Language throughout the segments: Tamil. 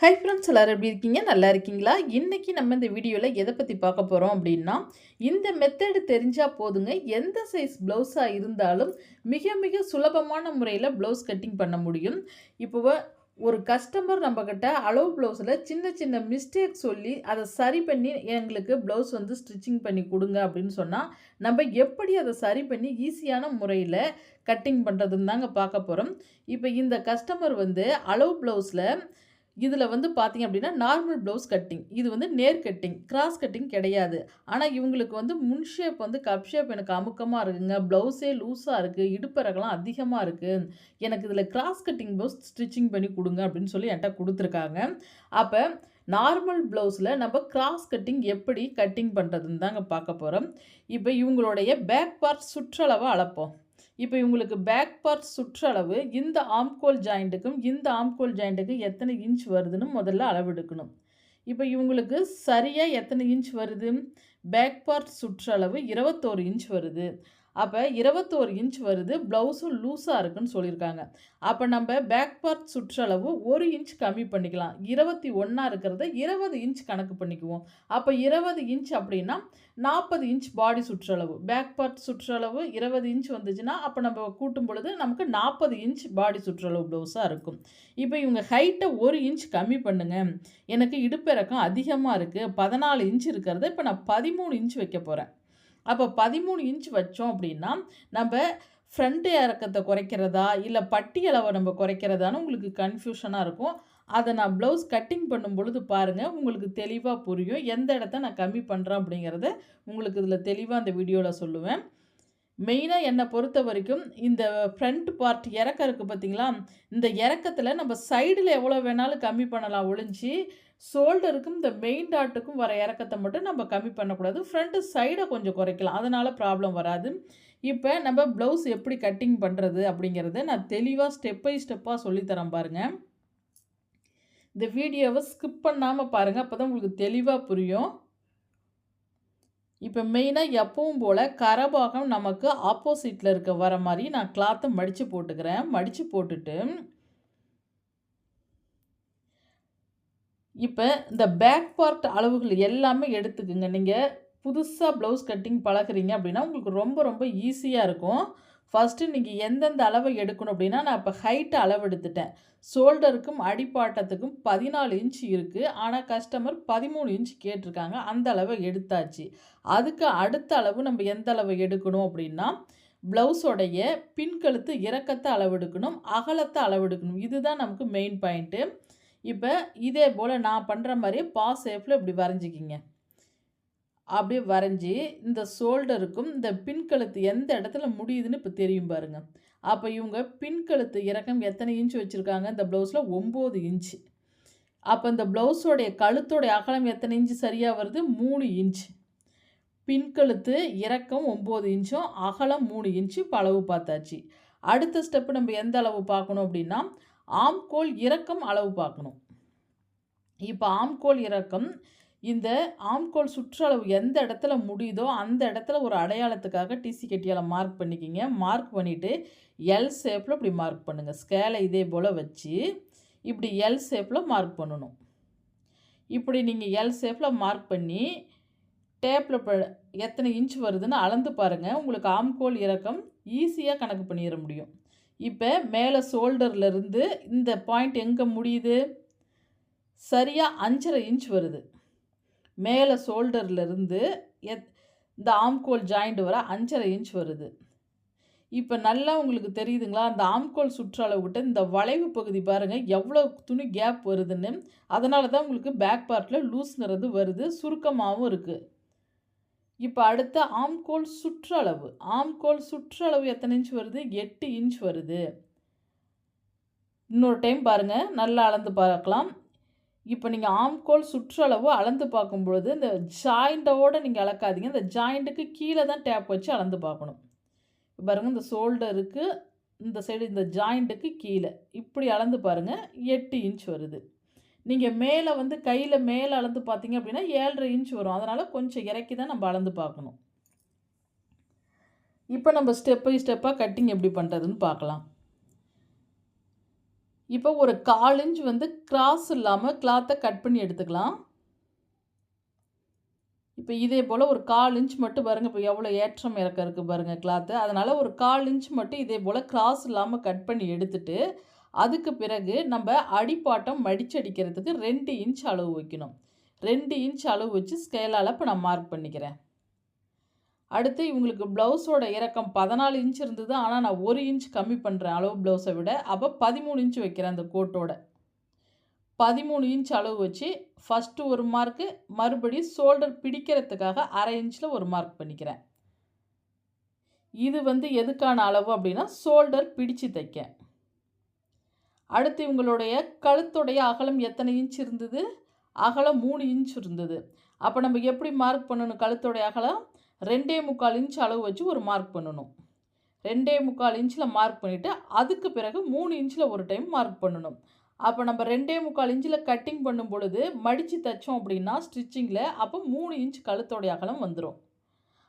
ஹை ஃப்ரெண்ட்ஸ் எல்லோரும் எப்படி இருக்கீங்க? நல்லா இருக்கீங்களா? இன்றைக்கி நம்ம இந்த வீடியோவில் எதை பற்றி பார்க்க போகிறோம் அப்படின்னா இந்த மெத்தடு தெரிஞ்சால் போதுங்க. எந்த சைஸ் ப்ளவுஸாக இருந்தாலும் மிக மிக சுலபமான முறையில் ப்ளவுஸ் கட்டிங் பண்ண முடியும். இப்போ ஒரு கஸ்டமர் நம்மக்கிட்ட அளவு ப்ளவுஸில் சின்ன சின்ன மிஸ்டேக் சொல்லி அதை சரி பண்ணி எங்களுக்கு ப்ளவுஸ் வந்து ஸ்டிச்சிங் பண்ணி கொடுங்க அப்படின்னு சொன்னால் நம்ம எப்படி அதை சரி பண்ணி ஈஸியான முறையில் கட்டிங் பண்ணுறதுன்னு தாங்க பார்க்க போகிறோம் இப்போ இந்த கஸ்டமர் வந்து அளவு ப்ளவுஸில் இதில் வந்து பார்த்தீங்க அப்படின்னா நார்மல் ப்ளவுஸ் கட்டிங் இது வந்து நேர் கட்டிங் கிராஸ் கட்டிங் கிடையாது. ஆனால் இவங்களுக்கு வந்து முன் ஷேப் வந்து கப் ஷேப் எனக்கு அமுக்கமாக இருக்குங்க. ப்ளவுஸே லூஸாக இருக்குது இடுப்பரகலாம் அதிகமாக இருக்குது எனக்கு இதில் கிராஸ் கட்டிங் ப்ளவுஸ் ஸ்டிச்சிங் பண்ணி கொடுங்க அப்படின்னு சொல்லி என்கிட்ட கொடுத்துருக்காங்க. அப்போ நார்மல் ப்ளவுஸில் நம்ம கிராஸ் கட்டிங் எப்படி கட்டிங் பண்ணுறதுன்னு தாங்க பார்க்க போகிறோம் இப்போ இவங்களுடைய பேக் பார்ட் சுற்றளவை அளப்போம். இப்போ இவங்களுக்கு பேக் பார்ட் சுற்றளவு இந்த ஆம்கோல் ஜாயிண்ட்டுக்கும் இந்த ஆம்கோல் ஜாயிண்ட்டுக்கும் எத்தனை இன்ச் வருதுன்னு முதல்ல அளவெடுக்கணும். இப்போ இவங்களுக்கு சரியாக எத்தனை இன்ச் வருது? பேக் பார்ட் சுற்றளவு இருபத்தோரு இன்ச் வருது. அப்போ இருபத்தோரு இன்ச் வருது ப்ளவுஸும் லூஸாக இருக்குன்னு சொல்லியிருக்காங்க. அப்போ நம்ம பேக் பார்ட் சுற்றளவு ஒரு இன்ச் கம்மி பண்ணிக்கலாம். இருபத்தி ஒன்றா இருக்கிறத இருபது இன்ச் கணக்கு பண்ணிக்குவோம். அப்போ இருபது இன்ச் அப்படின்னா நாற்பது இன்ச் பாடி சுற்றளவு. பேக் பார்ட் சுற்றளவு இருபது இன்ச் வந்துச்சுன்னா அப்போ நம்ம கூட்டும் பொழுது நமக்கு நாற்பது இன்ச் பாடி சுற்றளவு ப்ளவுஸாக இருக்கும். இப்போ இவங்க ஹைட்டை ஒரு இன்ச் கம்மி பண்ணுங்கள் எனக்கு இடுப்பிறக்கம் அதிகமாக இருக்குது பதினாலு இன்ச் இருக்கிறத இப்போ நான் பதிமூணு இன்ச் வைக்க போகிறேன் அப்போ பதிமூணு இன்ச் வச்சோம் அப்படின்னா நம்ம ஃப்ரண்ட் இறக்கத்தை குறைக்கிறதா இல்லை பட்டி அளவை நம்ம குறைக்கிறதான்னு உங்களுக்கு கன்ஃபியூஷனாக இருக்கும். அதை நான் ப்ளவுஸ் கட்டிங் பண்ணும் பொழுது பாருங்கள் உங்களுக்கு தெளிவாக புரியும். எந்த இடத்த நான் கம்மி பண்ணுறேன் அப்படிங்கிறத உங்களுக்கு இதில் தெளிவாக அந்த வீடியோவில் சொல்லுவேன். மெயினாக என்னை பொறுத்த வரைக்கும் இந்த ஃப்ரண்ட் பார்ட் இறக்கம் இருக்குது பார்த்தீங்களா இந்த இறக்கத்தில் நம்ம சைடில் எவ்வளோ வேணாலும் கம்மி பண்ணலாம். ஒழிஞ்சு ஷோல்டருக்கும் இந்த மெயின் டாட்டுக்கும் வர இறக்கத்தை மட்டும் நம்ம கம்மி பண்ணக்கூடாது. ஃப்ரண்ட்டு சைடை கொஞ்சம் குறைக்கலாம். அதனால் ப்ராப்ளம் வராது. இப்போ நம்ம ப்ளவுஸ் எப்படி கட்டிங் பண்ணுறது அப்படிங்கிறத நான் தெளிவாக ஸ்டெப் பை ஸ்டெப்பாக சொல்லித்தரேன் பாருங்கள் இந்த வீடியோவை ஸ்கிப் பண்ணாமல் பாருங்கள் அப்போ தான் உங்களுக்கு தெளிவாக புரியும். இப்போ மெயினாக எப்பவும் போல் கரபாகம் நமக்கு ஆப்போசிட்டில் இருக்க வர மாதிரி நான் கிளாத்தை மடித்து போட்டுக்கிறேன். மடித்து போட்டுட்டு இப்போ இந்த பேக் பார்ட் அளவுகள் எல்லாமே எடுத்துக்குங்க. நீங்கள் புதுசாக ப்ளவுஸ் கட்டிங் பழகுறீங்க அப்படின்னா உங்களுக்கு ரொம்ப ரொம்ப ஈஸியாக இருக்கும். ஃபஸ்ட்டு நீங்கள் எந்தெந்த அளவை எடுக்கணும் அப்படின்னா நான் இப்போ ஹைட்டு அளவு எடுத்துட்டேன். ஷோல்டருக்கும் அடிப்பாட்டத்துக்கும் பதினாலு இன்ச் இருக்குது ஆனால் கஸ்டமர் பதிமூணு இன்ச் கேட்டிருக்காங்க. அந்த அளவை எடுத்தாச்சு. அதுக்கு அடுத்த அளவு நம்ம எந்த அளவை எடுக்கணும் அப்படின்னா ப்ளவுஸோடைய பின்கழுத்து இறக்கத்தை அளவெடுக்கணும் அகலத்தை அளவெடுக்கணும் இதுதான் நமக்கு மெயின் பாயிண்ட்டு இப்போ இதே போல் நான் பண்ணுற மாதிரியே பா ஷேப்பில் இப்படி வரைஞ்சிக்கிங்க. அப்படியே வரைஞ்சி இந்த ஷோல்டருக்கும் இந்த பின்கழுத்து எந்த இடத்துல முடியுதுன்னு இப்போ தெரியும் பாருங்கள் அப்போ இவங்க பின்கழுத்து இறக்கம் எத்தனை இன்ச் வச்சுருக்காங்க? இந்த ப்ளவுஸில் ஒம்பது இன்ச்சு அப்போ இந்த ப்ளவுஸோடைய கழுத்தோடைய அகலம் எத்தனை இன்ச்சு சரியாக வருது? மூணு இன்ச் பின்கழுத்து இறக்கம் ஒம்பது இன்ச்சும் அகலம் மூணு இன்ச்சு இப்போ அளவு பார்த்தாச்சு. அடுத்த ஸ்டெப்பு நம்ம எந்த அளவு பார்க்கணும் அப்படின்னா ஆம்கோல் இறக்கம் அளவு பார்க்கணும். இப்போ ஆம்கோல் இறக்கம் இந்த ஆம்கோல் சுற்றளவு எந்த இடத்துல முடியுதோ அந்த இடத்துல ஒரு அடையாளத்துக்காக டிசி கட்டியால் மார்க் பண்ணிக்கிங்க. மார்க் பண்ணிவிட்டு எல் ஷேப்பில் இப்படி மார்க் பண்ணுங்கள் ஸ்கேலை இதே போல் வச்சு இப்படி எல் ஷேப்பில் மார்க் பண்ணணும். இப்படி நீங்கள் எல் ஷேப்பில் மார்க் பண்ணி டேப்பில் ப எத்தனை இன்ச் வருதுன்னு அளந்து பாருங்கள் உங்களுக்கு ஆம்கோல் இறக்கம் ஈஸியாக கணக்கு பண்ணிட முடியும். இப்போ மேலே ஷோல்டர்லேருந்து இந்த பாயிண்ட் எங்கே முடியுது? சரியாக அஞ்சரை இன்ச் வருது. மேலே ஷோல்டர்லேருந்து எத் இந்த ஆம்கோல் ஜாயிண்ட் வர அஞ்சரை இன்ச் வருது. இப்போ நல்லா உங்களுக்கு தெரியுதுங்களா? அந்த ஆம்கோல் சுற்றளவுக்கிட்ட விட்டு இந்த வளைவு பகுதி பாருங்கள் எவ்வளோ துணி கேப் வருதுன்னு. அதனால தான் உங்களுக்கு பேக் பார்ட்டில் லூஸ்ங்கிறது வருது சுருக்கமாகவும் இருக்குது இப்போ அடுத்த ஆம்கோல் சுற்றளவு. ஆம்கோல் சுற்றளவு எத்தனை இன்ச் வருது? எட்டு இன்ச் வருது. இன்னொரு டைம் பாருங்கள் நல்லா அளந்து பார்க்கலாம். இப்போ நீங்கள் ஆம்கோல் சுற்றளவு அளந்து பார்க்கும் பொழுது இந்த ஜாயிண்டோடு நீங்கள் அளக்காதீங்க. இந்த ஜாயிண்ட்டுக்கு கீழே தான் டேப் வச்சு அளந்து பார்க்கணும். பாருங்கள் இந்த ஷோல்டருக்கு இந்த சைடு இந்த ஜாயிண்ட்டுக்கு கீழே. இப்படி அளந்து பாருங்கள் எட்டு இன்ச் வருது. நீங்கள் மேலே வந்து கையில் மேலே அளந்து பார்த்தீங்க அப்படின்னா ஏழரை இன்ச் வரும். அதனால் கொஞ்சம் இறக்கி தான் நம்ம அளந்து பார்க்கணும். இப்போ நம்ம ஸ்டெப் பை ஸ்டெப்பாக கட்டிங் எப்படி பண்ணுறதுன்னு பார்க்கலாம். இப்போ ஒரு 1/4 இன்ச் வந்து கிராஸ் இல்லாமல் கிளாத்தை கட் பண்ணி எடுத்துக்கலாம். இப்போ இதே போல் ஒரு 1/4 இன்ச் மட்டும் பாருங்க, இப்போ எவ்வளோ ஏற்றம் இறக்க இருக்குது பாருங்கள் கிளாத்து. அதனால் ஒரு 1/4 இன்ச் மட்டும் இதே போல் கிராஸ் இல்லாமல் கட் பண்ணி எடுத்துட்டு, அதுக்கு பிறகு நம்ம அடிப்பாட்டம் மடிச்சடிக்கிறதுக்கு ரெண்டு இன்ச் அளவு வைக்கணும். ரெண்டு இன்ச் அளவு வச்சு ஸ்கேலால் இப்போ நான் மார்க் பண்ணிக்கிறேன். அடுத்து இவங்களுக்கு ப்ளவுஸோட இறக்கம் 14 இன்ச் இருந்தது. ஆனால் நான் ஒரு இன்ச் கம்மி பண்ணுறேன் அளவு ப்ளவுஸை விட. அப்போ பதிமூணு இன்ச் வைக்கிறேன் அந்த கோட்டோட. 13 இன்ச் அளவு வச்சு ஃபர்ஸ்ட்டு ஒரு மார்க்கு, மறுபடி ஷோல்டர் பிடிக்கிறதுக்காக அரை இன்ச்சில் ஒரு மார்க் பண்ணிக்கிறேன். இது வந்து எதுக்கான அளவு அப்படின்னா ஷோல்டர் பிடிச்சு தைக்க. அடுத்து இவங்களுடைய கழுத்துடைய அகலம் எத்தனை இன்ச் இருந்தது? அகலம் மூணு இன்ச் இருந்தது. அப்போ நம்ம எப்படி மார்க் பண்ணணும் கழுத்துடைய அகலம்? 2 1/4 இன்ச் அளவு வச்சு ஒரு மார்க் பண்ணணும். ரெண்டே முக்கால் இன்ச்சில் மார்க் பண்ணிவிட்டு அதுக்கு பிறகு மூணு இன்ச்சில் ஒரு டைம் மார்க் பண்ணணும். அப்போ நம்ம ரெண்டே முக்கால் இன்ச்சில் கட்டிங் பண்ணும் பொழுது, மடித்து தைச்சோம் அப்படின்னா ஸ்டிச்சிங்கில் அப்போ மூணு இன்ச் கழுத்தோடைய அகலம் வந்துடும்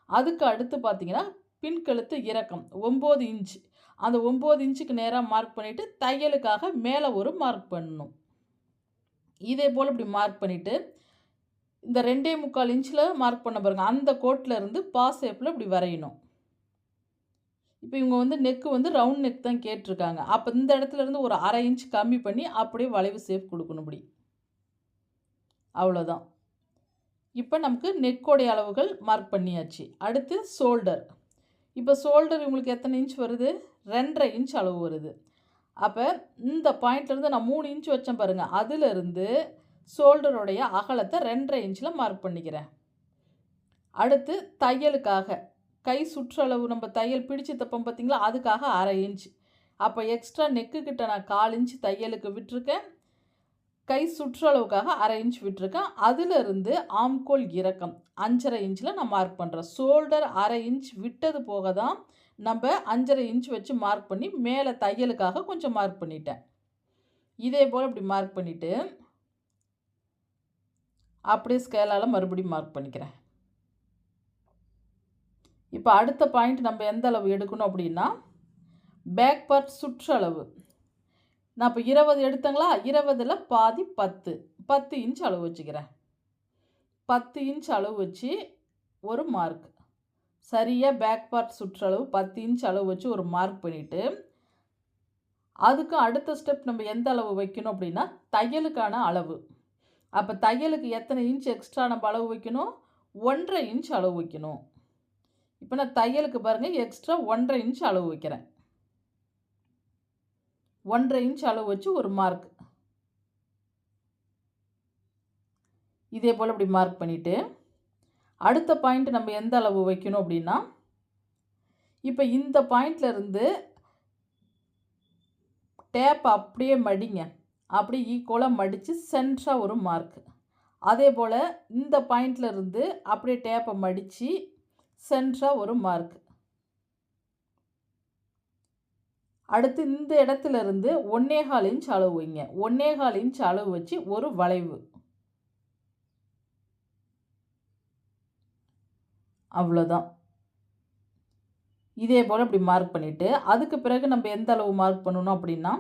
அதுக்கு அடுத்து பார்த்தீங்கன்னா, பின் கழுத்து இறக்கம் ஒம்பது இன்ச். அந்த ஒம்பது இன்ச்சுக்கு நேராக மார்க் பண்ணிவிட்டு தையலுக்காக மேலே ஒரு மார்க் பண்ணணும். இதே போல் இப்படி மார்க் பண்ணிவிட்டு இந்த ரெண்டே முக்கால் இன்ச்சில் மார்க் பண்ண பாருங்கள் அந்த கோட்டில் இருந்து பா ஷேப்பில் இப்படி வரையணும். இப்போ இவங்க வந்து நெக்கு வந்து ரவுண்ட் நெக் தான் கேட்டிருக்காங்க அப்போ இந்த இடத்துல இருந்து ஒரு அரை இன்ச் கம்மி பண்ணி, அப்படியே வளைவு ஷேப் கொடுக்கணும் இப்படி அவ்வளோதான். இப்போ நமக்கு நெக்கோடைய அளவுகள் மார்க் பண்ணியாச்சு. அடுத்து ஷோல்டர். இப்போ ஷோல்டர் இவங்களுக்கு எத்தனை இன்ச் வருது? 2 1/2 இன்ச் அளவு வருது. அப்போ இந்த பாயிண்ட்லேருந்து நான் மூணு இன்ச் வச்சேன் பாருங்கள் அதிலிருந்து ஷோல்டருடைய அகலத்தை ரெண்டரை இன்ச்சில் மார்க் பண்ணிக்கிறேன். அடுத்து தையலுக்காக, கை சுற்றளவு நம்ம தையல் பிடிச்சு தப்போம் பார்த்தீங்களா? அதுக்காக அரை இன்ச். அப்போ எக்ஸ்ட்ரா நெக்கு கிட்ட நான் 1/4 இன்ச் தையலுக்கு விட்டுருக்கேன். கை சுற்றளவுக்காக அரை இன்ச் விட்டுருக்கேன். அதிலிருந்து ஆம்கோல் இறக்கம் அஞ்சரை இன்ச்சில் நான் மார்க் பண்ணுறேன் ஷோல்டர் அரை இன்ச் விட்டது போக தான், நம்ம அஞ்சரை இன்ச் வச்சு மார்க் பண்ணி, மேலே தையலுக்காக கொஞ்சம் மார்க் பண்ணிட்டேன். இதே போல் இப்படி மார்க் பண்ணிவிட்டு அப்படியே ஸ்கேலால் மறுபடியும் மார்க் பண்ணிக்கிறேன். இப்போ அடுத்த பாயிண்ட் நம்ம எந்த அளவு எடுக்கணும் அப்படின்னா பேக் பார்ட் சுற்றளவு. நான் இப்போ இருபது எடுத்தங்களா இருபதில் பாதி 10. 10 இன்ச் அளவு வச்சுக்கிறேன். 10 இன்ச் அளவு வச்சு ஒரு மார்க். சரியாக பேக் பார்ட் சுற்றளவு 10 இன்ச் அளவு வச்சு ஒரு மார்க் பண்ணிவிட்டு அதுக்கு அடுத்த ஸ்டெப் நம்ம எந்த அளவு வைக்கணும் அப்படின்னா தையலுக்கான அளவு. அப்போ தையலுக்கு எத்தனை இன்ச் எக்ஸ்ட்ரா நம்ம அளவு வைக்கணும்? 1 1/2 இன்ச் அளவு வைக்கணும். இப்போ நான் தையலுக்கு பாருங்கள் எக்ஸ்ட்ரா 1 1/2 இன்ச் அளவு வைக்கிறேன். 1 1/2 இன்ச் அளவு வச்சு ஒரு மார்க். இதே போல் இப்படி மார்க் பண்ணிவிட்டு அடுத்த பாயிண்ட் நம்ம எந்த அளவு வைக்கணும் அப்படின்னா இப்போ இந்த பாயிண்ட்லேருந்து டேப் அப்படியே மடிங்க. அப்படி ஈக்குவலாக மடித்து சென்ட்ராக ஒரு மார்க். அதே போல் இந்த பாயிண்ட்ல இருந்து அப்படியே டேப்பை மடித்து சென்ட்ராக ஒரு மார்க். அடுத்து இந்த இடத்துல இருந்து 1 1/4 இன்ச் அளவு வைங்க. 1 1/4 இன்ச் அளவு வச்சு ஒரு வளைவு. அவ்வளோதான். இதே போல் இப்படி மார்க் பண்ணிவிட்டு அதுக்கு பிறகு நம்ம எந்த அளவு மார்க் பண்ணணும் அப்படின்னா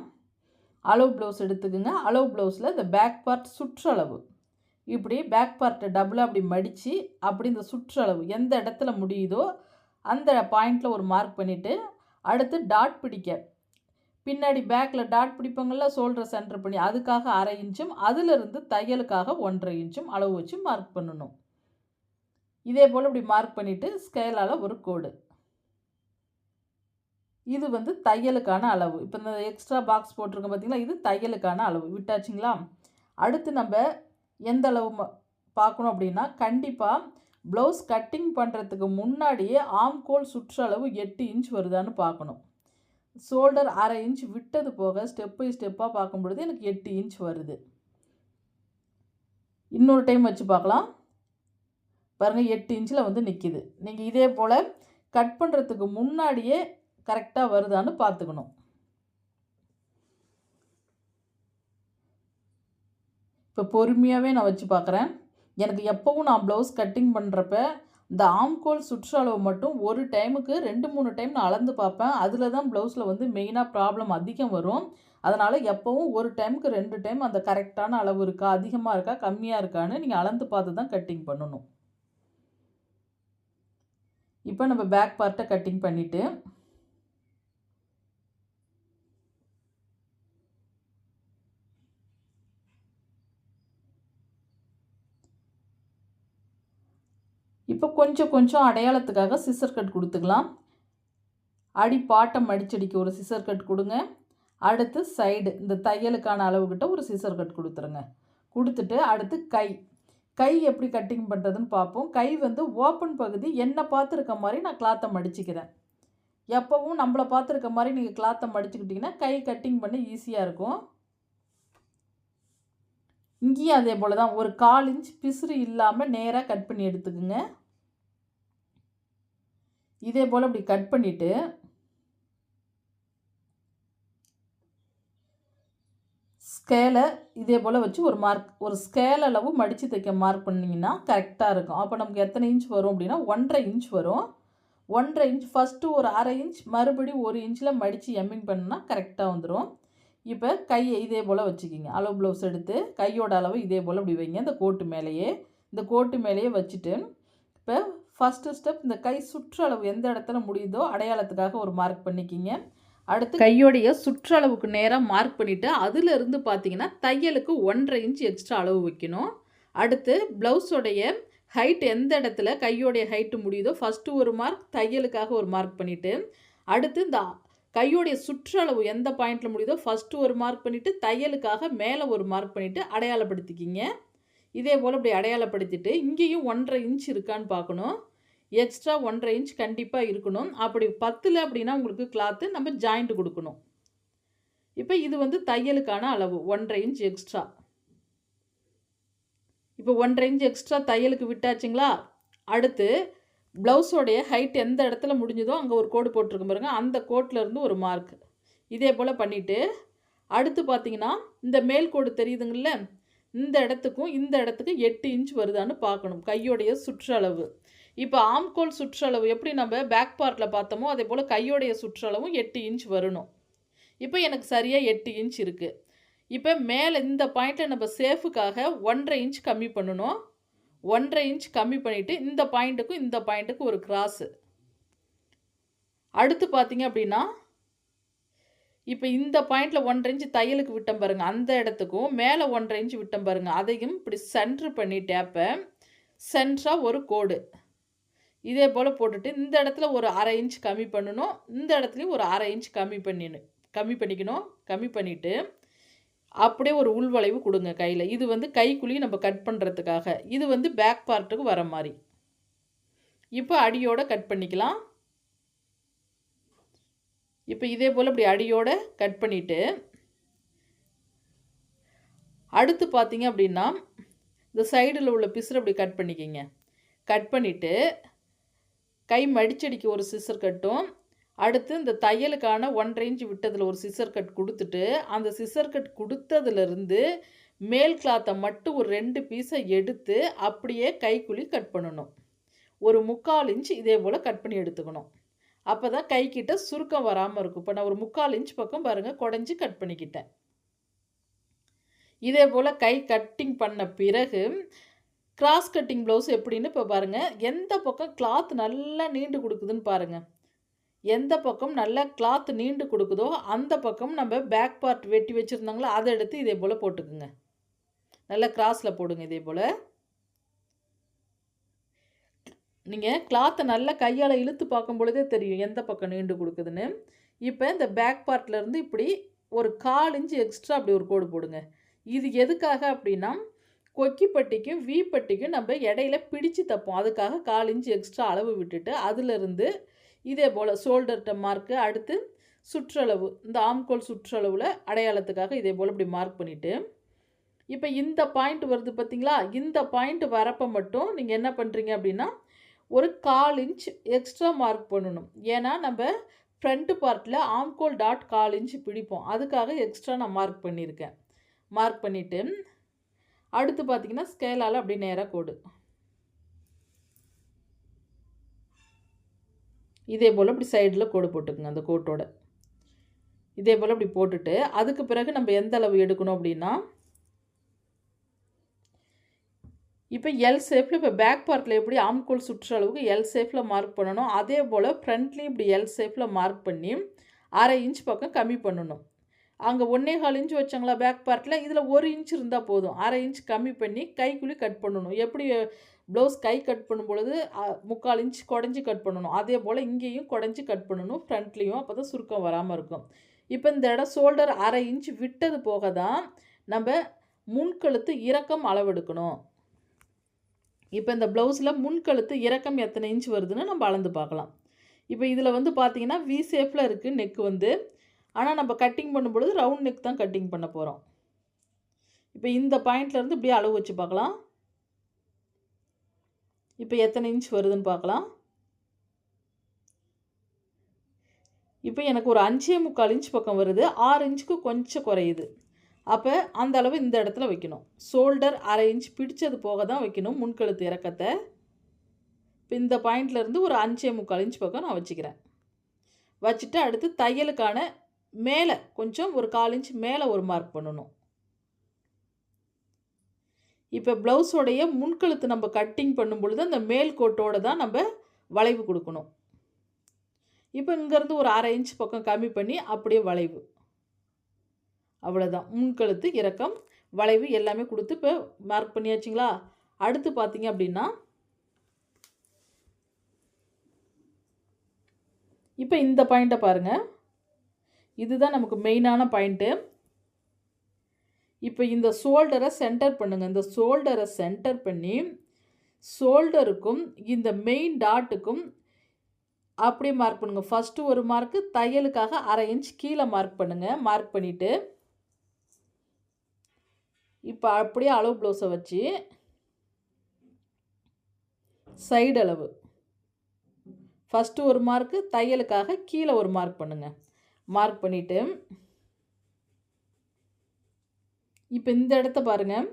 அளவு ப்ளவுஸ் எடுத்துக்கங்க. அளவு ப்ளவுஸில் இந்த பேக் பார்ட் சுற்றளவு. இப்படி பேக் பார்ட்டை டபுளாக அப்படி மடித்து அப்படி இந்த சுற்றளவு எந்த இடத்துல முடியுதோ, அந்த பாயிண்டில் ஒரு மார்க் பண்ணிவிட்டு அடுத்து டாட் பிடிக்க. பின்னாடி பேக்கில் டாட் பிடிப்பங்களில் ஷோல்டர சென்டர் பண்ணி, அதுக்காக அரை இன்ச்சும், அதிலிருந்து தையலுக்காக 1 1/2 இன்ச்சும் அளவு வச்சு மார்க் பண்ணணும். இதே போல் இப்படி மார்க் பண்ணிவிட்டு ஸ்கேலால் ஒரு கோடு. இது வந்து தையலுக்கான அளவு. இப்போ இந்த எக்ஸ்ட்ரா பாக்ஸ் போட்டிருக்கோம் பார்த்திங்களா இது தையலுக்கான அளவு. விட்டாச்சுங்களா? அடுத்து நம்ம எந்த அளவு பார்க்கணும் அப்படின்னா கண்டிப்பாக ப்ளவுஸ் கட்டிங் பண்ணுறதுக்கு முன்னாடியே ஆம்கோல் சுற்றளவு எட்டு இன்ச் வருதான்னு பார்க்கணும். ஷோல்டர் அரை இன்ச் விட்டது போக ஸ்டெப் பை ஸ்டெப்பா பார்க்கும்பொழுது எனக்கு எட்டு இன்ச் வருது. இன்னொரு டைம் வச்சு பார்க்கலாம். பாருங்கள் எட்டு இன்ச்சில் வந்து நிற்கிது நீங்கள் இதே போல் கட் பண்ணுறதுக்கு முன்னாடியே கரெக்டாக வருதான்னு பார்த்துக்கணும். இப்போ பொறுமையாகவே நான் வச்சு பார்க்குறேன். எனக்கு எப்போவும் நான் ப்ளவுஸ் கட்டிங் பண்ணுறப்ப இந்த ஆம்கோல் சுற்றளவு மட்டும் ஒரு டைமுக்கு 2, 3 டைம் நான் அளந்து பார்ப்பேன். அதில் தான் ப்ளவுஸில் வந்து மெயினாக ப்ராப்ளம் அதிகம் வரும். அதனால் எப்போவும் ஒரு டைமுக்கு ரெண்டு டைம் அந்த கரெக்டான அளவு இருக்கா அதிகமாக இருக்கா கம்மியாக இருக்கான்னு நீங்கள் அளந்து பார்த்து தான் கட்டிங் பண்ணணும் இப்போ நம்ம பேக் பார்ட்டை கட்டிங் பண்ணிவிட்டு இப்போ கொஞ்சம் கொஞ்சம் அடையாளத்துக்காக சிசர் கட் கொடுத்துக்கலாம். அடி பாட்டம் அடிச்சடிக்கு ஒரு சிசர் கட் கொடுங்க. அடுத்து சைடு இந்த தையலுக்கான அளவுக்கிட்ட ஒரு சிசர் கட் கொடுத்துருங்க. கொடுத்துட்டு அடுத்து கை. கை எப்படி கட்டிங் பண்ணுறதுன்னு பார்ப்போம். கை வந்து ஓப்பன் பகுதி என்னை பார்த்துருக்க மாதிரி நான் கிளாத்தை மடிச்சுக்கிறேன். எப்போவும் நம்மளை பார்த்துருக்க மாதிரி நீங்கள் கிளாத்தை மடிச்சுக்கிட்டிங்கன்னா கை கட்டிங் பண்ண ஈஸியாக இருக்கும். இங்கேயும் அதே போல் தான் ஒரு கால் இன்ச் பிசுறு இல்லாமல் நேராக கட் பண்ணி எடுத்துக்குங்க. இதே போல் அப்படி கட் பண்ணிவிட்டு ஸ்கேலை இதே போல் வச்சு ஒரு மார்க் ஒரு ஸ்கேல் அளவு மடித்து தைக்க மார்க் பண்ணிங்கன்னா கரெக்டாக இருக்கும். அப்போ நமக்கு எத்தனை இன்ச் வரும் அப்படின்னா ஒன்றரை இன்ச் வரும். ஒன்றரை இன்ச் ஃபஸ்ட்டு ஒரு அரை இன்ச் மறுபடியும் ஒரு இன்ச்சில் மடித்து எம்மிங் பண்ணால் கரெக்டாக வந்துடும் இப்போ கையை இதே போல் வச்சுக்கிங்க. அளவு ப்ளவுஸ் எடுத்து கையோட அளவு இதே போல் இப்படி வைங்க. இந்த கோட்டு மேலேயே இந்த கோட்டு மேலேயே வச்சுட்டு இப்போ ஃபஸ்ட்டு ஸ்டெப் இந்த கை சுற்றளவு எந்த இடத்துல முடியுதோ அடையாளத்துக்காக ஒரு மார்க் பண்ணிக்கிங்க. அடுத்து கையோடைய சுற்றளவுக்கு நேராக மார்க் பண்ணிவிட்டு அதிலிருந்து பார்த்தீங்கன்னா தையலுக்கு ஒன்றரை இன்ச் எக்ஸ்ட்ரா அளவு வைக்கணும். அடுத்து ப்ளவுஸோடைய ஹைட் எந்த இடத்துல கையோடைய ஹைட்டு முடியுதோ ஃபஸ்ட்டு ஒரு மார்க் தையலுக்காக ஒரு மார்க் பண்ணிவிட்டு அடுத்து இந்த கையோடைய சுற்றளவு எந்த பாயிண்டில் முடியுதோ ஃபஸ்ட்டு ஒரு மார்க் பண்ணிவிட்டு தையலுக்காக மேலே ஒரு மார்க் பண்ணிவிட்டு அடையாளப்படுத்திக்கிங்க. இதே போல் இப்படி அடையாளப்படுத்திட்டு இங்கேயும் ஒன்றரை இன்ச் இருக்கான்னு பார்க்கணும். எக்ஸ்ட்ரா ஒன்றரை இன்ச் கண்டிப்பாக இருக்கணும். அப்படி பத்தில் அப்படின்னா உங்களுக்கு கிளாத்து நம்ம ஜாயிண்ட் கொடுக்கணும். இப்போ இது வந்து தையலுக்கான அளவு ஒன்றரை இன்ச் எக்ஸ்ட்ரா இப்போ ஒன்றரை இன்ச் எக்ஸ்ட்ரா தையலுக்கு விட்டாச்சுங்களா? அடுத்து ப்ளவுஸோடைய ஹைட் எந்த இடத்துல முடிஞ்சதோ அங்கே ஒரு கோடு போட்டிருக்கும் பாருங்கள் அந்த கோட்டிலருந்து ஒரு மார்க் இதே போல் பண்ணிவிட்டு அடுத்து பார்த்தீங்கன்னா இந்த மேல் கோடு தெரியுதுங்கள இந்த இடத்துக்கும் இந்த இடத்துக்கும் எட்டு இன்ச் வருதான்னு பார்க்கணும் கையோடைய சுற்றளவு. இப்போ ஆம்கோல் சுற்றளவு எப்படி நம்ம பேக் பார்ட்டில் பார்த்தோமோ அதே போல் கையோடைய சுற்றளவும் எட்டு இன்ச் வரணும். இப்போ எனக்கு சரியாக எட்டு இன்ச் இருக்குது இப்போ மேலே இந்த பாயிண்ட்டில் நம்ம சேஃபுக்காக ஒன்றரை இன்ச் கம்மி பண்ணணும். ஒன்றரை இன்ச் கம்மி பண்ணிவிட்டு இந்த பாயிண்ட்டுக்கும் இந்த பாயிண்ட்டுக்கும் ஒரு கிராஸு அடுத்து பார்த்தீங்க அப்படின்னா இப்போ இந்த பாயிண்டில் ஒன்றரை இன்ச் தையலுக்கு விட்டம் பாருங்கள் அந்த இடத்துக்கும் மேலே ஒன்றரை இன்ச் விட்டம் பாருங்கள் அதையும் இப்படி சென்ட்ரு பண்ணி டேப்பை சென்ட்ராக ஒரு கோடு. இதே போல் போட்டுட்டு இந்த இடத்துல ஒரு அரை இன்ச் கம்மி பண்ணணும். இந்த இடத்துலையும் ஒரு அரை இன்ச் கம்மி பண்ணினு கம்மி பண்ணிக்கணும். கம்மி பண்ணிவிட்டு அப்படியே ஒரு உள்வளைவு கொடுங்க கையில். இது வந்து கைக்குழி நம்ம கட் பண்ணுறதுக்காக இது வந்து பேக் பார்ட்டுக்கு வர மாதிரி. இப்போ அடியோட கட் பண்ணிக்கலாம். இப்போ இதே போல் இப்படி அடியோட கட் பண்ணிவிட்டு அடுத்து பார்த்தீங்க அப்படின்னா இந்த சைடில் உள்ள பிசுறு அப்படி கட் பண்ணிக்கிங்க. கட் பண்ணிவிட்டு கை மடிச்சடிக்க ஒரு சிசர் கட்டும். அடுத்து இந்த தையலுக்கான ஒன்றரை இன்ச் விட்டதில் ஒரு சிசர் கட் கொடுத்துட்டு அந்த சிசர் கட் கொடுத்ததுலேருந்து மேல் கிளாத்தை மட்டும் ஒரு ரெண்டு பீஸை எடுத்து அப்படியே கைக்குழி கட் பண்ணணும். ஒரு முக்கால் இன்ச் இதே போல் கட் பண்ணி எடுத்துக்கணும். அப்போ தான் கைக்கிட்ட சுருக்கம் வராமல் இருக்கும். இப்போ நான் ஒரு முக்கால் இன்ச் பக்கம் பாருங்கள் குடஞ்சி கட் பண்ணிக்கிட்டேன். இதே போல் கை கட்டிங் பண்ண பிறகு கிராஸ் கட்டிங் ப்ளவுஸ் எப்படின்னு இப்போ பாருங்கள் எந்த பக்கம் கிளாத் நல்லா நீண்டு கொடுக்குதுன்னு பாருங்கள் எந்த பக்கம் நல்லா கிளாத் நீண்டு கொடுக்குதோ அந்த பக்கம் நம்ம பேக் பார்ட் வெட்டி வச்சுருந்தாங்களோ அதை எடுத்து இதே போல் போட்டுக்குங்க. நல்லா கிராஸில் போடுங்க இதே போல். நீங்கள் கிளாத்தை நல்லா கையால் இழுத்து பார்க்கும் பொழுதே தெரியும் எந்த பக்கம் நீண்டு கொடுக்குதுன்னு. இப்போ இந்த பேக் பார்ட்லேருந்து இப்படி ஒரு கால் இன்ச்சு எக்ஸ்ட்ரா அப்படி ஒரு கோடு போடுங்க. இது எதுக்காக அப்படின்னா கொக்கிப்பட்டிக்கும் வீப்பட்டிக்கும் நம்ம இடையில பிடிச்சு தப்போம். அதுக்காக கால் இன்ச்சு எக்ஸ்ட்ரா அளவு விட்டுட்டு அதுலேருந்து இதே போல் ஷோல்டர்கிட்ட மார்க்கு அடுத்து சுற்றளவு இந்த ஆம்கோல் சுற்றளவில் அடையாளத்துக்காக இதே போல் இப்படி மார்க் பண்ணிவிட்டு இப்போ இந்த பாயிண்ட் வருது பார்த்தீங்களா இந்த பாயிண்ட் வரப்போ மட்டும் நீங்கள் என்ன பண்ணுறீங்க அப்படின்னா ஒரு கால் இன்ச் எக்ஸ்ட்ரா மார்க் பண்ணணும். ஏன்னா நம்ம ஃப்ரண்ட் பார்ட்டில் ஆம்கோல் டாட் கால் இன்ச் பிடிப்போம். அதுக்காக எக்ஸ்ட்ரா நான் மார்க் பண்ணியிருக்கேன். மார்க் பண்ணிவிட்டு அடுத்து பார்த்தீங்கன்னா ஸ்கேலால் அப்படியே நேராக கோடு இதே போல் இப்படி சைடில் கோடு போட்டுக்குங்க அந்த கோட்டோட. இதே போல் இப்படி போட்டுட்டு அதுக்கு பிறகு நம்ம எந்த அளவு எடுக்கணும் அப்படின்னா இப்போ எல் ஷேப்பில் இப்போ பேக் பார்ட்டில் எப்படி ஆம்கோல் சுற்றுற அளவுக்கு எல் ஷேப்பில் மார்க் பண்ணணும் அதே போல் ஃப்ரண்ட்லேயும் இப்படி எல் ஷேப்பில் மார்க் பண்ணி அரை இன்ச் பக்கம் கம்மி பண்ணணும். அங்கே ஒன்றே கால் இன்ச் வச்சாங்களா பேக் பார்ட்டில் இதில் ஒரு இன்ச் இருந்தால் போதும். அரை இன்ச் கம்மி பண்ணி கைக்குள்ளி கட் பண்ணணும். எப்படி ப்ளவுஸ் கை கட் பண்ணும் பொழுது முக்கால் இன்ச் குடஞ்சி கட் பண்ணணும். அதே போல் இங்கேயும் குடஞ்சி கட் பண்ணணும். ஃப்ரண்ட்லேயும் அப்போ தான் சுருக்கம் வராமல் இருக்கும். இப்போ இந்த இடம் ஷோல்டர் அரை இன்ச் விட்டது போக தான் நம்ம முன்கழுத்து இறக்கம் அளவெடுக்கணும். இப்போ இந்த ப்ளவுஸில் முன்கழுத்து இறக்கம் எத்தனை இன்ச் வருதுன்னு நம்ம அளந்து பார்க்கலாம். இப்போ இதில் வந்து பார்த்தீங்கன்னா வி ஷேப்பில் இருக்குது நெக் வந்து. ஆனால் நம்ம கட்டிங் பண்ணும்பொழுது ரவுண்ட் நெக் தான் கட்டிங் பண்ண போகிறோம் இப்போ இந்த பாயிண்ட்லேருந்து இப்படியே அளவு வச்சு பார்க்கலாம். இப்போ எத்தனை இன்ச் வருதுன்னு பார்க்கலாம். இப்போ எனக்கு ஒரு அஞ்சே முக்கால் இன்ச் பக்கம் வருது. ஆறு இன்ச்சுக்கு கொஞ்சம் குறையுது. அப்போ அந்த அளவு இந்த இடத்துல வைக்கணும். ஷோல்டர் அரை இன்ச் பிடிச்சது போக தான் வைக்கணும் முன்கழுத்து இறக்கத்தை. இப்போ இந்த பாயிண்ட்லேருந்து ஒரு அஞ்சே முக்கால் இன்ச் பக்கம் நான் வச்சுக்கிறேன். வச்சுட்டு அடுத்து தையலுக்கான மேலே கொஞ்சம் ஒரு கால் இன்ச் மேலே ஒரு மார்க் பண்ணணும். இப்போ ப்ளவுஸோடைய முன்கழுத்து நம்ம கட்டிங் பண்ணும் பொழுது அந்த மேல் கோட்டோடு தான் நம்ம வளைவு கொடுக்கணும். இப்போ இங்கேருந்து ஒரு அரை இன்ச் பக்கம் கம்மி பண்ணி அப்படியே வளைவு. அவ்வளோதான் முன்கழுத்து இறக்கம் வளைவு எல்லாமே கொடுத்து இப்போ மார்க் பண்ணியாச்சுங்களா? அடுத்து பார்த்தீங்க அப்படின்னா இப்போ இந்த பாயிண்ட்டை பாருங்கள் இதுதான் நமக்கு மெயினான பாயிண்ட்டு இப்போ இந்த ஷோல்டரை சென்டர் பண்ணுங்கள் இந்த ஷோல்டரை சென்டர் பண்ணி ஷோல்டருக்கும் இந்த மெயின் டாட்டுக்கும் அப்படியே மார்க் பண்ணுங்கள் ஃபஸ்ட்டு ஒரு மார்க்கு தையலுக்காக அரை இன்ச் கீழே மார்க் பண்ணுங்கள் மார்க் பண்ணிவிட்டு இப்போ அப்படியே அளவு ப்ளவுஸை வச்சு சைடு அளவு. ஃபஸ்ட்டு ஒரு மார்க்கு தையலுக்காக கீழே ஒரு மார்க் பண்ணுங்கள் மார்க் பண்ணிவிட்டு இப்போ இந்த இடத்த பாருங்கள்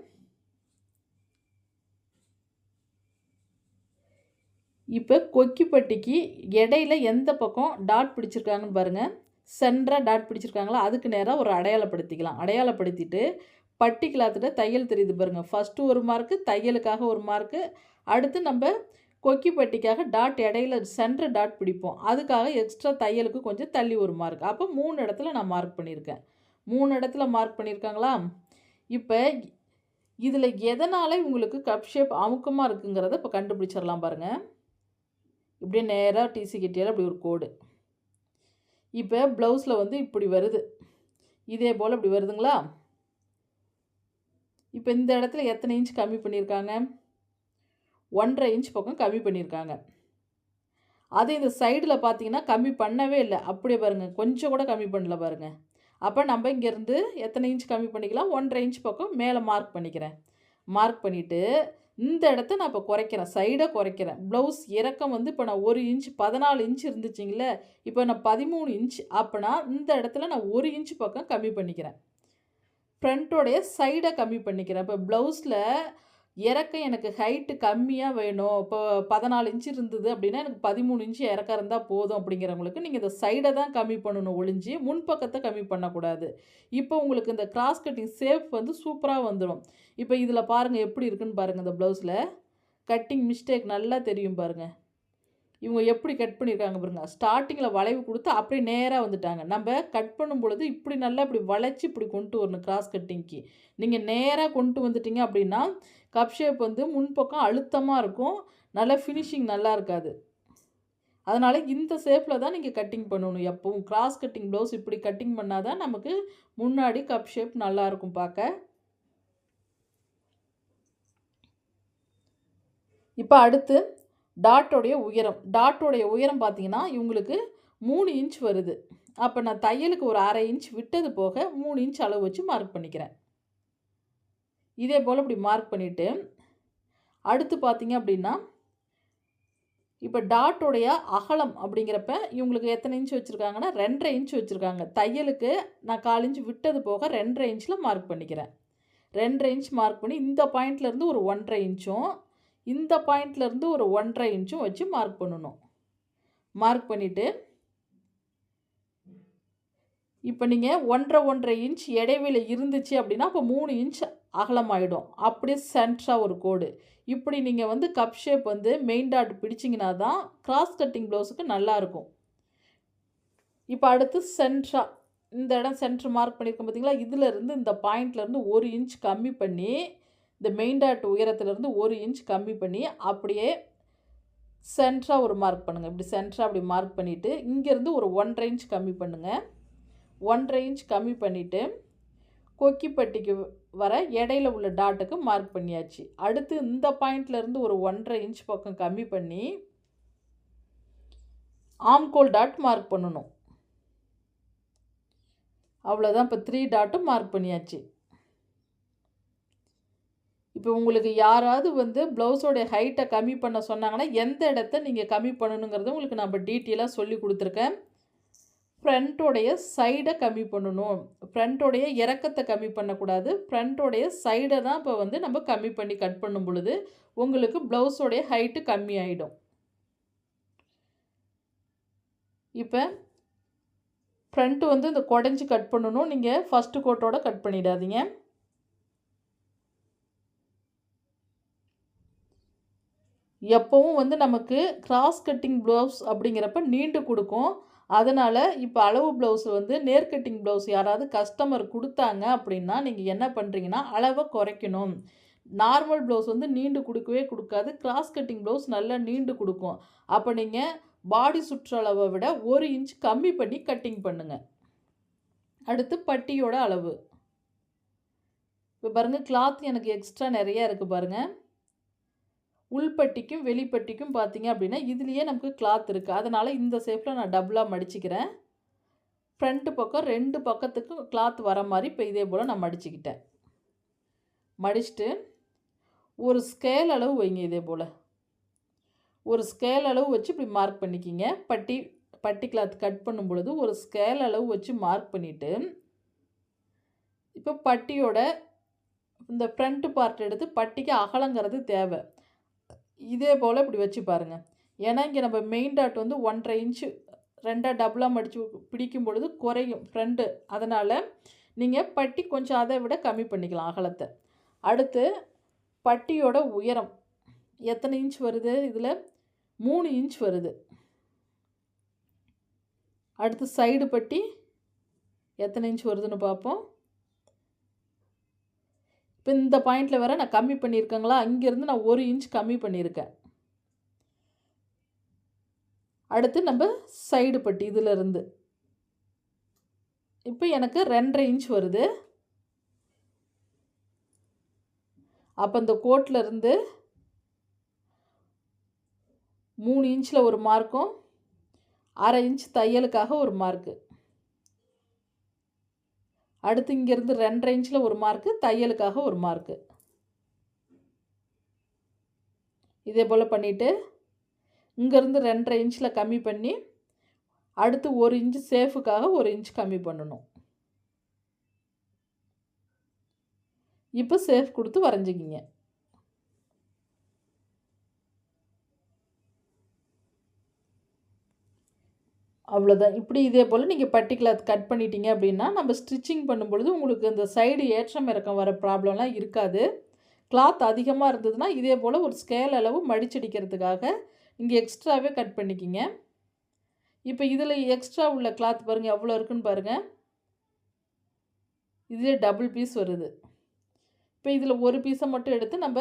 இப்போ கொக்கிப்பட்டிக்கு இடையில எந்த பக்கம் டாட் பிடிச்சிருக்காங்கன்னு பாருங்கள் சென்டராக டாட் பிடிச்சிருக்காங்களா? அதுக்கு நேராக ஒரு அடையாளப்படுத்திக்கலாம். அடையாளப்படுத்திட்டு பட்டி கிளாத்துட்ட தையல் தெரியுது பாருங்கள் ஃபஸ்ட்டு ஒரு மார்க்கு தையலுக்காக ஒரு மார்க்கு அடுத்து நம்ம கொக்கி பட்டிக்காக டாட் இடையில சென்டர் டாட் பிடிப்போம். அதுக்காக எக்ஸ்ட்ரா தையலுக்கு கொஞ்சம் தள்ளி ஒரு மார்க் அப்போ மூணு இடத்துல நான் மார்க் பண்ணியிருக்கேன். மூணு இடத்துல மார்க் பண்ணியிருக்காங்களா? இப்போ இதில் எதனால் உங்களுக்கு கப் ஷேப் அமுக்கமாக இருக்குங்கிறத இப்போ கண்டுபிடிச்சிடலாம் பாருங்கள் இப்படியே நேராக டிசி கட்டியால் அப்படி ஒரு கோடு. இப்போ ப்ளவுஸில் வந்து இப்படி வருது. இதே போல் இப்படி வருதுங்களா? இப்போ இந்த இடத்துல எத்தனை இன்ச் கம்மி பண்ணியிருக்காங்க? ஒன்றரை இன்ச் பக்கம் கம்மி பண்ணியிருக்காங்க. அதே இந்த சைடில் பார்த்தீங்கன்னா கம்மி பண்ணவே இல்லை. அப்படியே பாருங்கள் கொஞ்சம் கூட கம்மி பண்ணல பாருங்கள் அப்போ நம்ம இங்கேருந்து எத்தனை இன்ச் கம்மி பண்ணிக்கலாம்? ஒன்றரை இன்ச் பக்கம் மேலே மார்க் பண்ணிக்கிறேன். மார்க் பண்ணிவிட்டு இந்த இடத்த நான் இப்போ குறைக்கிறேன். சைடை குறைக்கிறேன். ப்ளவுஸ் இறக்கம் வந்து இப்போ நான் ஒரு இன்ச் பதினாலு இன்ச் இருந்துச்சிங்களே இப்போ நான் பதிமூணு இன்ச் அப்போனா இந்த இடத்துல நான் ஒரு இன்ச் பக்கம் கம்மி பண்ணிக்கிறேன். ஃப்ரண்ட்டோடைய சைடை கம்மி பண்ணிக்கிறேன். இப்போ ப்ளவுஸில் இறக்க எனக்கு ஹைட்டு கம்மியாக வேணும். இப்போ பதினாலு இன்ச்சு இருந்தது அப்படின்னா எனக்கு பதிமூணு இன்ச்சு இறக்க இருந்தால் போதும் அப்படிங்கிறவங்களுக்கு நீங்கள் இந்த சைடை தான் கம்மி பண்ணணும் ஒழிஞ்சு முன்பக்கத்தை கம்மி பண்ணக்கூடாது. இப்போ உங்களுக்கு இந்த கிராஸ் கட்டிங் சேஃப் வந்து சூப்பராக வந்துடும் இப்போ இதில் பாருங்கள் எப்படி இருக்குன்னு பாருங்கள் இந்த ப்ளவுஸில் கட்டிங் மிஸ்டேக் நல்லா தெரியும் பாருங்கள் இவங்க எப்படி கட் பண்ணியிருக்காங்க பாருங்க. ஸ்டார்டிங்கில் வளைவு கொடுத்து அப்படியே நேராக வந்துட்டாங்க. நம்ம கட் பண்ணும் பொழுது இப்படி நல்லா இப்படி வளைச்சி இப்படி கொண்டு வரணும் கிராஸ் கட்டிங்க்கு நீங்கள் நேராக கொண்டு வந்துட்டீங்க அப்படின்னா கப் ஷேப் வந்து முன்பக்கம் அழுத்தமாக இருக்கும். நல்லா ஃபினிஷிங் நல்லா இருக்காது. அதனால் இந்த ஷேப்பில் தான் நீங்கள் கட்டிங் பண்ணணும். எப்பவும் கிராஸ் கட்டிங் ப்ளவுஸ் இப்படி கட்டிங் பண்ணால் தான் நமக்கு முன்னாடி கப் ஷேப் நல்லாயிருக்கும் பார்க்க. இப்போ அடுத்து டாட்டோடைய உயரம். டாட்டோடைய உயரம் பார்த்தீங்கன்னா இவங்களுக்கு மூணு இன்ச் வருது. அப்போ நான் தையலுக்கு ஒரு அரை இன்ச் விட்டது போக மூணு இன்ச் அளவு வச்சு மார்க் பண்ணிக்கிறேன். இதே போல் இப்படி மார்க் பண்ணிவிட்டு அடுத்து பார்த்தீங்க அப்படின்னா இப்போ டாட்டோடைய அகலம் அப்படிங்கிறப்ப இவங்களுக்கு எத்தனை இன்ச்சு வச்சுருக்காங்கன்னா ரெண்டரை இன்ச்சு வச்சுருக்காங்க. தையலுக்கு நான் கால் இன்ச்சு விட்டது போக ரெண்டரை இன்ச்சில் மார்க் பண்ணிக்கிறேன். ரெண்டரை இன்ச் மார்க் பண்ணி இந்த பாயிண்ட்லேருந்து ஒரு ஒன்றரை இன்ச்சும் இந்த பாயிண்ட்லேருந்து ஒரு ஒன்றரை இன்ச்சும் வச்சு மார்க் பண்ணணும். மார்க் பண்ணிவிட்டு இப்போ நீங்கள் ஒன்றரை ஒன்றரை இன்ச் இடைவெளி இருந்துச்சு அப்படின்னா இப்போ மூணு இன்ச் அகலமாயிடும். அப்படியே சென்ட்ராக ஒரு கோடு. இப்படி நீங்கள் வந்து கப் ஷேப் வந்து மெயின் டாட் பிடிச்சிங்கன்னா தான் கிராஸ் கட்டிங் ப்ளவுஸுக்கு நல்லாயிருக்கும் இப்போ அடுத்து சென்ட்ரா இந்த இடம் சென்ட்ரு மார்க் பண்ணியிருக்கோம் பார்த்தீங்களா? இதிலேருந்து இந்த பாயிண்ட்லேருந்து ஒரு இன்ச் கம்மி பண்ணி இந்த மெயின் டாட் உயரத்துலேருந்து ஒரு இன்ச் கம்மி பண்ணி அப்படியே சென்ட்ராக ஒரு மார்க் பண்ணுங்கள் இப்படி சென்ட்ராக அப்படி மார்க் பண்ணிவிட்டு இங்கேருந்து ஒரு ஒன்றரை இன்ச் கம்மி பண்ணுங்கள் ஒன்றரை இன்ச் கம்மி பண்ணிவிட்டு கொக்கிப்பட்டிக்கு வர இடையில உள்ள டாட்டுக்கு மார்க் பண்ணியாச்சு. அடுத்து இந்த பாயிண்ட்லேருந்து ஒரு ஒன்றரை இன்ச் பக்கம் கம்மி பண்ணி ஆம்கோல் டாட் மார்க் பண்ணணும். அவ்வளோதான் இப்போ த்ரீ டாட்டும் மார்க் பண்ணியாச்சு. இப்போ உங்களுக்கு யாராவது வந்து ப்ளவுஸோடைய ஹைட்டை கம்மி பண்ண சொன்னாங்கன்னா எந்த இடத்த நீங்கள் கம்மி பண்ணணுங்கிறத உங்களுக்கு நம்ம டீட்டெயிலாக சொல்லி கொடுத்துருக்கேன். ஃப்ரண்ட்டோடைய சைடை கம்மி பண்ணணும். ஃப்ரண்ட்டோடைய இறக்கத்தை கம்மி பண்ணக்கூடாது. ஃப்ரண்ட்டோடைய சைடை தான் இப்போ வந்து நம்ம கம்மி பண்ணி கட் பண்ணும் பொழுது உங்களுக்கு ப்ளவுஸோடைய ஹைட்டு கம்மி ஆகிடும் இப்போ ஃப்ரண்ட்டு வந்து இந்த குடஞ்சி கட் பண்ணணும். நீங்கள் ஃபஸ்ட்டு கோட்டோட கட் பண்ணிடாதீங்க. எப்போவும் வந்து நமக்கு கிராஸ் கட்டிங் ப்ளவுஸ் அப்படிங்கிறப்ப நீண்டு கொடுக்கும். அதனால் இப்போ அளவு ப்ளவுஸ் வந்து நேர் கட்டிங் ப்ளவுஸ் யாராவது கஸ்டமர் கொடுத்தாங்க அப்படின்னா நீங்கள் என்ன பண்ணுறீங்கன்னா அளவை குறைக்கணும். நார்மல் ப்ளவுஸ் வந்து நீண்டு கொடுக்கவே கொடுக்காது. கிராஸ் கட்டிங் ப்ளவுஸ் நல்லா நீண்டு கொடுக்கும். அப்போ நீங்கள் பாடி சுற்றளவை விட ஒரு இன்ச் கம்மி பண்ணி கட்டிங் பண்ணுங்கள் அடுத்து பட்டியோட அளவு. இப்போ பாருங்கள் கிளாத் எனக்கு எக்ஸ்ட்ரா நிறையா இருக்குது பாருங்கள் உள்பட்டிக்கும் வெளிப்பட்டிக்கும் பார்த்தீங்க அப்படின்னா இதுலேயே நமக்கு கிளாத் இருக்குது அதனால் இந்த ஷேப்பில் நான் டபுளாக மடிச்சுக்கிறேன். ஃப்ரண்ட்டு பக்கம் ரெண்டு பக்கத்துக்கும் கிளாத் வர மாதிரி இப்போ இதே போல் நான் மடிச்சுக்கிட்டேன். மடிச்சுட்டு ஒரு ஸ்கேல் அளவு வைங்க இதே போல். ஒரு ஸ்கேல் அளவு வச்சு இப்படி மார்க் பண்ணிக்கிங்க. பட்டி பட்டி கிளாத் கட் பண்ணும் பொழுது ஒரு ஸ்கேல் அளவு வச்சு மார்க் பண்ணிவிட்டு இப்போ பட்டியோட இந்த ஃப்ரண்ட்டு பார்ட் எடுத்து பட்டிக்கு அகலங்கிறது தேவை. இதே போல் இப்படி வச்சு பாருங்கள் ஏன்னா இங்கே நம்ம மெயின் டாட் வந்து ஒன்றரை இன்ச்சு ரெண்டாக டபுளாக மடித்து பிடிக்கும் பொழுது குறையும் ஃப்ரெண்டு அதனால் நீங்கள் பட்டி கொஞ்சம் அதை விட கம்மி பண்ணிக்கலாம் அகலத்தை. அடுத்து பட்டியோட உயரம். எத்தனை இன்ச் வருது? இதில் மூணு இன்ச் வருது. அடுத்து சைடு பட்டி எத்தனை இன்ச் வருதுன்னு பார்ப்போம். இப்போ இந்த பாயிண்டில் வேறு நான் கம்மி பண்ணியிருக்கேங்களா இங்கேருந்து நான் ஒரு இன்ச் கம்மி பண்ணியிருக்கேன் அடுத்து நம்ம சைடு பட்டி இதிலிருந்து இப்போ எனக்கு ரெண்டரை இன்ச் வருது. அப்போ இந்த கோட்டிலருந்து மூணு இன்ச்சில் ஒரு மார்க்கும் அரை இன்ச் தையலுக்காக ஒரு மார்க்கு அடுத்து இங்கேருந்து ரெண்டரை இன்ச்சில் ஒரு மார்க்கு தையலுக்காக ஒரு மார்க்கு இதே போல் பண்ணிவிட்டு இங்கேருந்து ரெண்டரை இன்ச்சில் கம்மி பண்ணி அடுத்து ஒரு இன்ச்சு சேஃபுக்காக ஒரு இன்ச் கம்மி பண்ணணும். இப்போ சேஃப் கொடுத்து வரைஞ்சிக்கிங்க. அவ்வளோதான் இப்படி இதே போல் நீங்கள் பட்டி கிளாத் கட் பண்ணிட்டீங்க அப்படின்னா நம்ம ஸ்டிச்சிங் பண்ணும்பொழுது உங்களுக்கு இந்த சைடு ஏற்றம் இறக்கம் வர ப்ராப்ளம்லாம் இருக்காது. கிளாத் அதிகமாக இருந்ததுன்னா இதே போல் ஒரு ஸ்கேல் அளவு மடிச்சடிக்கிறதுக்காக இங்கே எக்ஸ்ட்ராவே கட் பண்ணிக்கிங்க. இப்போ இதில் எக்ஸ்ட்ரா உள்ள கிளாத் பாருங்கள் எவ்வளோ இருக்குன்னு பாருங்கள் இதே டபுள் பீஸ் வருது. இப்போ இதில் ஒரு பீஸை மட்டும் எடுத்து நம்ம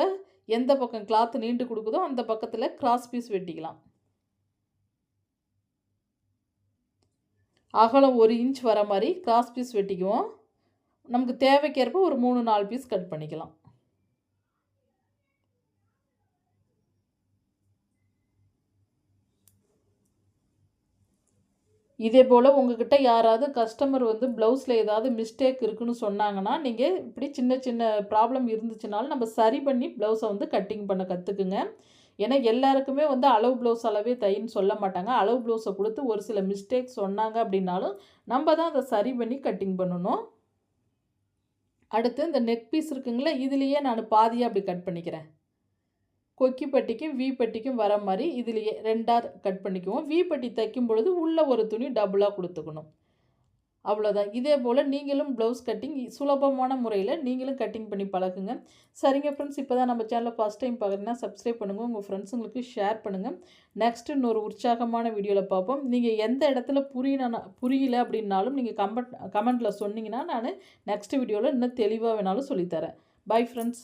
எந்த பக்கம் கிளாத் நீண்டு கொடுக்குதோ அந்த பக்கத்தில் கிராஸ் பீஸ் வெட்டிக்கலாம். அகலம் ஒரு இன்ச் வர மாதிரி கிராஸ் பீஸ் வெட்டிக்குவோம். நமக்கு தேவைக்கேற்ப ஒரு மூணு நாலு பீஸ் கட் பண்ணிக்கலாம். இதே போல் உங்ககிட்ட யாராவது கஸ்டமர் வந்து ப்ளவுஸில் ஏதாவது மிஸ்டேக் இருக்குன்னு சொன்னாங்கன்னா நீங்கள் இப்படி சின்ன சின்ன ப்ராப்ளம் இருந்துச்சுனாலும் நம்ம சரி பண்ணி ப்ளவுஸை வந்து கட்டிங் பண்ண கற்றுக்குங்க ஏன்னா எல்லாருக்குமே வந்து அளவு ப்ளவுஸ் அளவே தைன்னு சொல்ல மாட்டாங்க. அளவு ப்ளவுஸை கொடுத்து ஒரு சில மிஸ்டேக் சொன்னாங்க அப்படின்னாலும் நம்ம தான் அதை சரி பண்ணி கட்டிங் பண்ணணும். அடுத்து இந்த நெக் பீஸ் இருக்குங்களா இதுலேயே நான் பாதியாக அப்படி கட் பண்ணிக்கிறேன். கொக்கி பட்டிக்கும் வி பட்டிக்கும் வர மாதிரி இதுலேயே ரெண்டாக கட் பண்ணிக்குவோம். வி பட்டி தைக்கும் பொழுது உள்ளே ஒரு துணி டபுளாக கொடுத்துக்கணும். அவ்வளோதான். இதே போல் நீங்களும் ப்ளவுஸ் கட்டிங் சுலபமான முறையில் நீங்களும் கட்டிங் பண்ணி பழகுங்க. சரிங்க ஃப்ரெண்ட்ஸ், இப்போ தான் நம்ம சேனலில் ஃபஸ்ட் டைம் பார்க்குறீங்கன்னா சப்ஸ்கிரைப் பண்ணுங்கள் உங்கள் ஃப்ரெண்ட்ஸுங்களுக்கு ஷேர் பண்ணுங்கள் நெக்ஸ்ட் இன்னொரு உற்சாகமான வீடியோவில் பார்ப்போம். நீங்கள் எந்த இடத்துல புரியலனா புரியல அப்படின்னாலும் நீங்கள் கமெண்ட் கமெண்ட்டில் சொன்னீங்கன்னா, நான் நெக்ஸ்ட் வீடியோவில் இன்னும் தெளிவாக வேணாலும் சொல்லித்தரேன் பாய் ஃப்ரெண்ட்ஸ்.